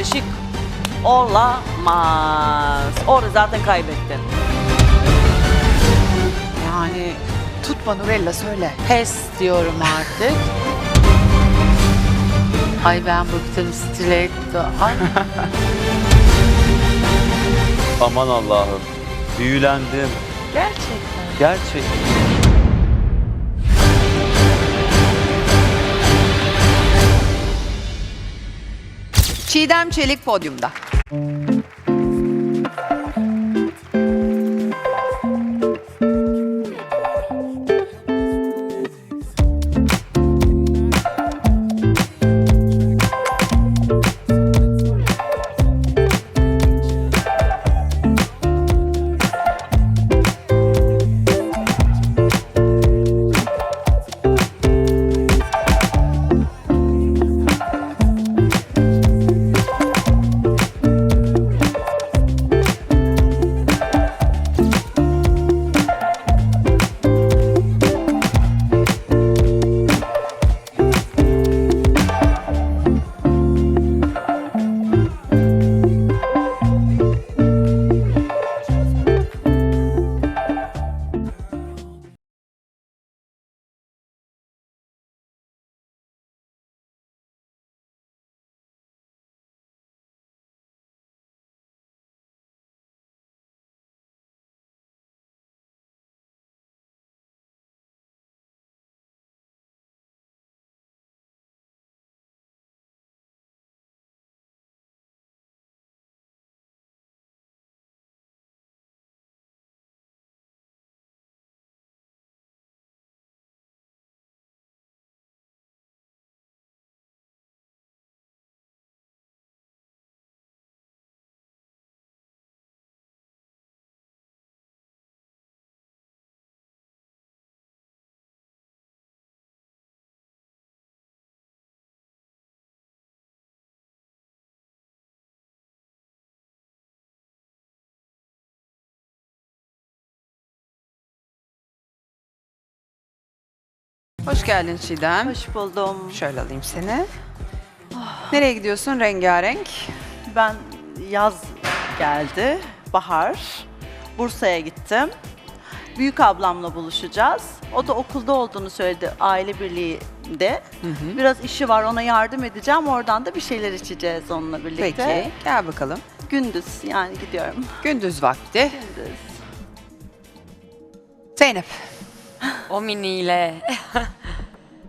böyle şık olamaz. Orada zaten kaybettin. Yani tutma Nurella söyle. Pes diyorum artık. Ay ben bıktım stiletto. Ay Aman Allah'ım. Büyülendim. gerçekten. Gerçekten. Çiğdem Çelik podyumda. Hoş geldin Çiğdem. Hoş buldum. Şöyle alayım seni. Nereye gidiyorsun? Rengarenk. Ben yaz geldi, bahar. Bursa'ya gittim. Büyük ablamla buluşacağız. O da okulda olduğunu söyledi aile birliğinde. Biraz işi var ona yardım edeceğim. Oradan da bir şeyler içeceğiz onunla birlikte. Peki. Gel bakalım. Gündüz yani gidiyorum. Gündüz vakti. Gündüz. Zeynep. O miniyle.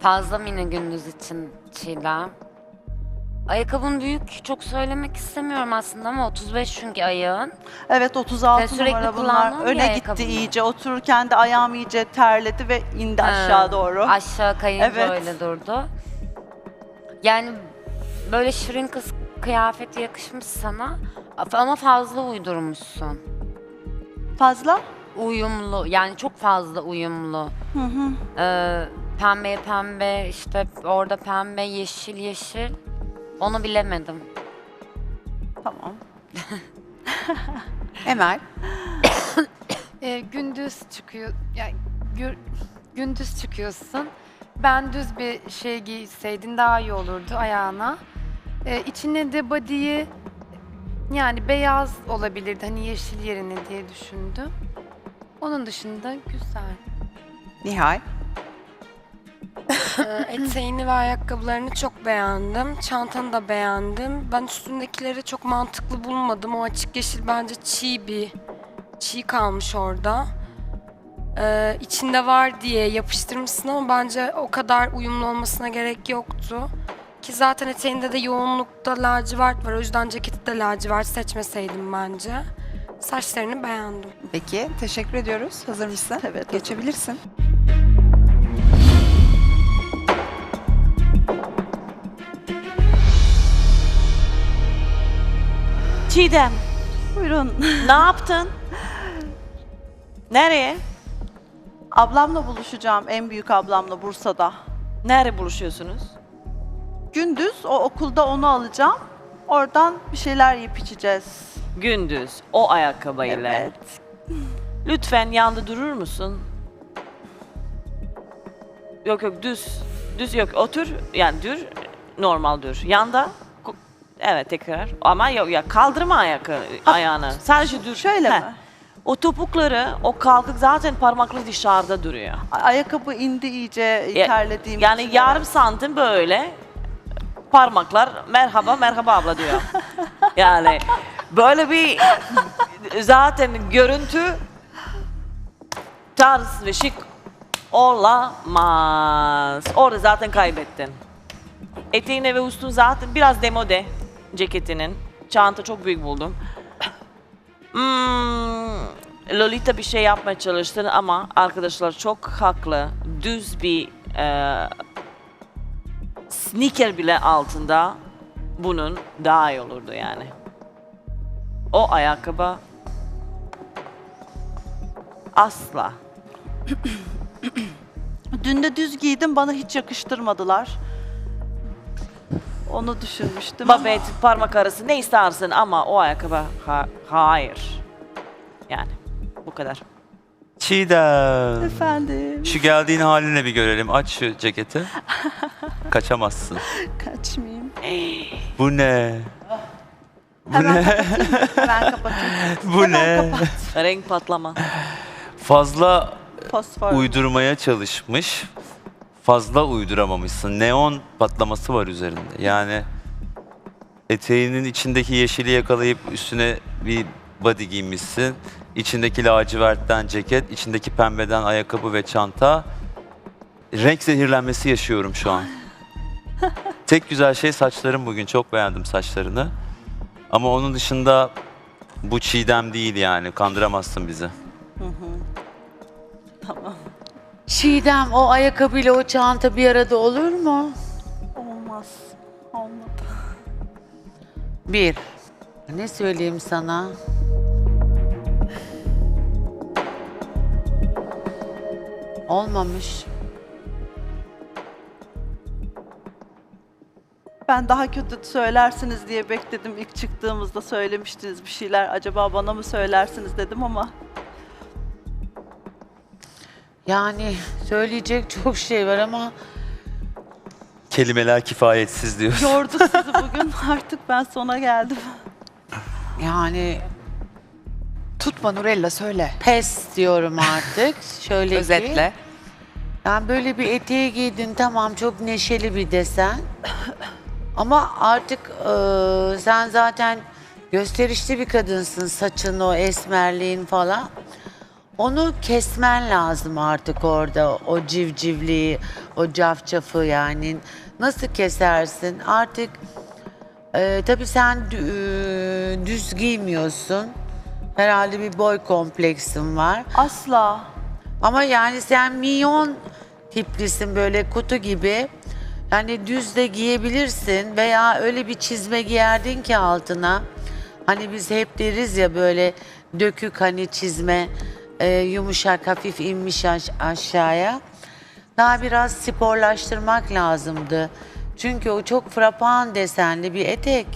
Fazla mini gündüz için Çiğdem. Ayakkabın büyük, çok söylemek istemiyorum aslında ama 35 çünkü ayağın. Evet 36 Sen sürekli numara bunlar. Öne gitti iyice. Otururken de ayağım iyice terledi ve indi aşağı doğru. Aşağı kayınca Evet. öyle durdu. Yani böyle şirin kız kıyafeti yakışmış sana ama fazla uydurmuşsun. Fazla? Uyumlu, yani çok fazla uyumlu. Hı hı. Ee, pembe pembe, işte orada pembe, yeşil yeşil. Onu bilemedim. Tamam. Emel. Ee, gündüz çıkıyor yani gür- gündüz çıkıyorsun. Ben düz bir şey giyseydin daha iyi olurdu ayağına. Ee, içine de body'yi yani beyaz olabilirdi hani yeşil yerine diye düşündüm. Onun dışında güzel. Nihal. Ee, Eteğini ve ayakkabılarını çok beğendim. Çantanı da beğendim. Ben üstündekileri çok mantıklı bulmadım. O açık yeşil bence çiğ bir çiğ kalmış orada. Ee, içinde var diye yapıştırmışsın ama bence o kadar uyumlu olmasına gerek yoktu. Ki zaten eteğinde de yoğunlukta lacivert var. O yüzden ceketi de lacivert seçmeseydim bence. Saçlarını beğendim. Peki. Teşekkür ediyoruz. Hazır mısın? Evet. Geçebilirsin. Çiğdem Buyurun. ne yaptın? Nereye? Ablamla buluşacağım. En büyük ablamla Bursa'da. Nerede buluşuyorsunuz? Gündüz o okulda onu alacağım. Oradan bir şeyler yiyip içeceğiz. Gündüz o ayakkabıyla. Evet. Lütfen yanda durur musun? Yok yok düz. Düz yok otur yani dur normal dur. Yanda Evet tekrar. Ama yok ya kaldırma ayakı, ayağını. Sadece dur. Şöyle Heh. mi? O topukları, o kalkık zaten parmakları dışarıda duruyor. Ayakkabı indi iyice Ya- terlediğim Yani için. yarım santim böyle parmaklar merhaba merhaba abla diyor. yani böyle bir zaten görüntü tarz ve şık olamaz. Orada zaten kaybettin. Eteğine ve üstün zaten biraz demode ceketinin. Çanta çok büyük buldum. Hmm, Lolita bir şey yapmaya çalıştın ama arkadaşlar çok haklı. Düz bir e, sneaker bile altında bunun daha iyi olurdu yani. O ayakkabı asla. Dün de düz giydim bana hiç yakıştırmadılar. Onu düşünmüştüm Babet, parmak arası ne istersin ama o ayakkabı ha- hayır. Yani bu kadar. Çiğdem. Efendim Şu geldiğin haline bir görelim. Aç şu ceketi. Kaçamazsın. kaçmayayım. Bu ne? Bu Hemen ne? kapatayım. Hemen kapatayım. Bu ne? Renk patlama. Fazla Fosfor. uydurmaya çalışmış. Fazla uyduramamışsın. Neon patlaması var üzerinde. Yani eteğinin içindeki yeşili yakalayıp üstüne bir body giymişsin. İçindeki lacivertten ceket, içindeki pembeden ayakkabı ve çanta. Renk zehirlenmesi yaşıyorum şu an. Tek güzel şey saçların bugün. Çok beğendim saçlarını. Ama onun dışında bu çiğdem değil yani. Kandıramazsın bizi. Çiğdem o ayakkabıyla o çanta bir arada olur mu? Olmaz. Olmadı. Bir. Ne söyleyeyim sana? Olmamış. Ben daha kötü söylersiniz diye bekledim. İlk çıktığımızda söylemiştiniz bir şeyler. Acaba bana mı söylersiniz dedim ama Yani söyleyecek çok şey var ama Kelimeler kifayetsiz diyor. yordu sizi bugün. Artık ben sona geldim. yani Tutma Nurella söyle. pes diyorum artık. Şöyle ki. Özetle. Yani böyle bir eteği giydin tamam çok neşeli bir desen. Ama artık eee, sen zaten gösterişli bir kadınsın. Saçın o esmerliğin falan. Onu kesmen lazım artık orada. O civcivliği, o cafcafı yani. Nasıl kesersin? Artık eee tabii sen eee, düz giymiyorsun. Herhalde bir boy kompleksin var. Asla. Ama yani sen milyon tiplisin böyle kutu gibi. Yani düz de giyebilirsin veya öyle bir çizme giyerdin ki altına. Hani biz hep deriz ya böyle dökük hani çizme e, yumuşak hafif inmiş aş- aşağıya. Daha biraz sporlaştırmak lazımdı. Çünkü o çok frapan desenli bir etek.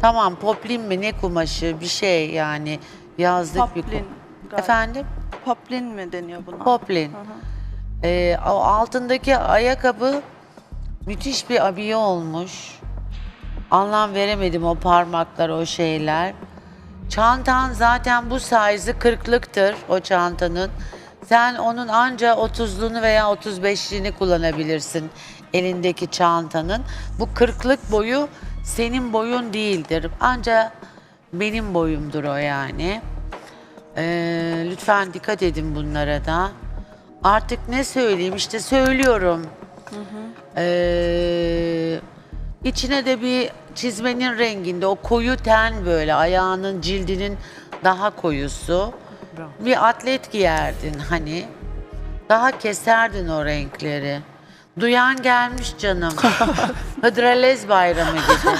Tamam poplin mi ne kumaşı bir şey yani yazlık bir Poplin. kum- galiba. Efendim? Poplin mi deniyor buna? Poplin. Ee, o altındaki ayakkabı müthiş bir abiye olmuş. Anlam veremedim o parmaklar, o şeyler. Çantan zaten bu size'ı kırklıktır o çantanın. Sen onun anca 30'luğunu veya 35'liğini kullanabilirsin elindeki çantanın. Bu kırklık boyu senin boyun değildir. Anca benim boyumdur o yani. Ee, lütfen dikkat edin bunlara da. Artık ne söyleyeyim işte söylüyorum. Ee, içine de bir çizmenin renginde o koyu ten böyle ayağının cildinin daha koyusu. Bir atlet giyerdin hani. Daha keserdin o renkleri. Duyan gelmiş canım. Hıdralez bayramı gibi.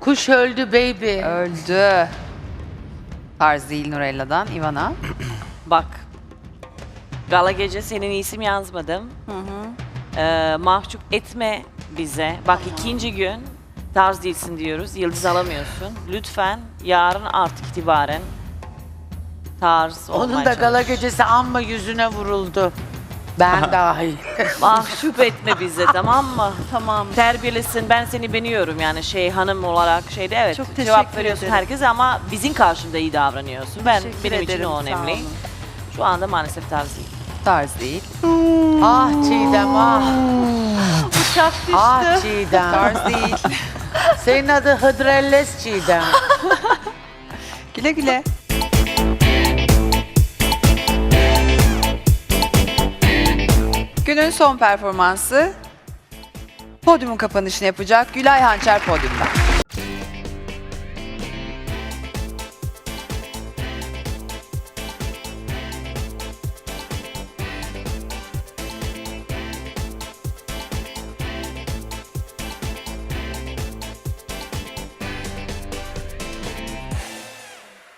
Kuş öldü baby. Öldü. Tarz değil Nurella'dan. Ivana. Bak. Gala gece senin isim yazmadım. Ee, mahcup etme bize. Bak ikinci gün tarz değilsin diyoruz. Yıldız alamıyorsun. Lütfen yarın artık itibaren tarz Onun olmaya da gala çalış. gecesi amma yüzüne vuruldu. Ben dahil. Mahcup etme bizi tamam mı? Tamam. Terbiyelisin. Ben seni beğeniyorum yani şey hanım olarak şeyde evet Çok teşekkür cevap veriyorsun ederim. herkese ama bizim karşında iyi davranıyorsun. Ben Teşekkür benim için ederim, o sağ önemli. olun. Şu anda maalesef tarz değil. Tarz değil. ah Çiğdem ah. Uçak düştü. Ah Çiğdem. Tarz değil. Senin adı Hıdrellez Çiğdem. güle güle. Günün son performansı podyumun kapanışını yapacak Gülay Hançer podyumda.